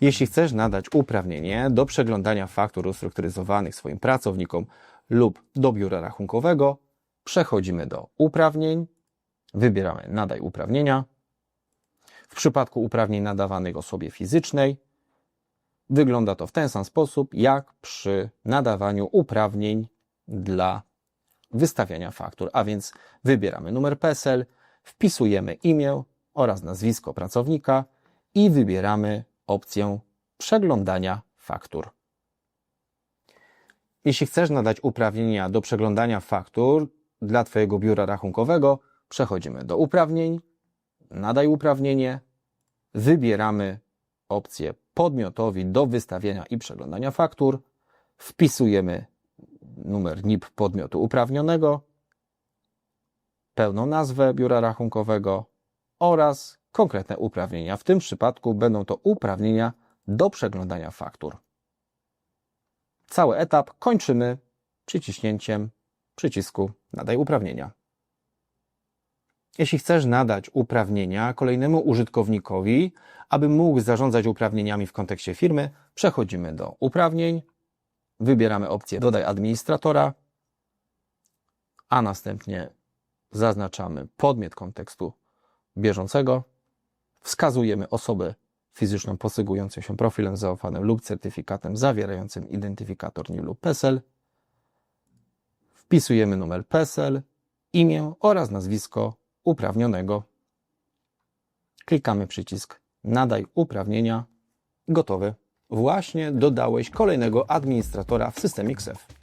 Jeśli chcesz nadać uprawnienie do przeglądania faktur ustrukturyzowanych swoim pracownikom lub do biura rachunkowego, przechodzimy do uprawnień, wybieramy Nadaj uprawnienia. W przypadku uprawnień nadawanych osobie fizycznej wygląda to w ten sam sposób, jak przy nadawaniu uprawnień dla wystawiania faktur. A więc wybieramy numer PESEL, wpisujemy imię oraz nazwisko pracownika i wybieramy opcję przeglądania faktur. Jeśli chcesz nadać uprawnienia do przeglądania faktur dla Twojego biura rachunkowego, przechodzimy do uprawnień, nadaj uprawnienie, wybieramy opcję podmiotowi do wystawienia i przeglądania faktur, wpisujemy numer NIP podmiotu uprawnionego, pełną nazwę biura rachunkowego oraz konkretne uprawnienia. W tym przypadku będą to uprawnienia do przeglądania faktur. Cały etap kończymy przyciśnięciem przycisku Nadaj uprawnienia. Jeśli chcesz nadać uprawnienia kolejnemu użytkownikowi, aby mógł zarządzać uprawnieniami w kontekście firmy, przechodzimy do uprawnień, wybieramy opcję Dodaj administratora, a następnie zaznaczamy podmiot kontekstu bieżącego, wskazujemy osobę fizyczną posługującą się profilem zaufanym lub certyfikatem zawierającym identyfikator NIP lub PESEL, wpisujemy numer PESEL, imię oraz nazwisko uprawnionego. Klikamy przycisk Nadaj uprawnienia. Gotowy. Właśnie dodałeś kolejnego administratora w systemie XF.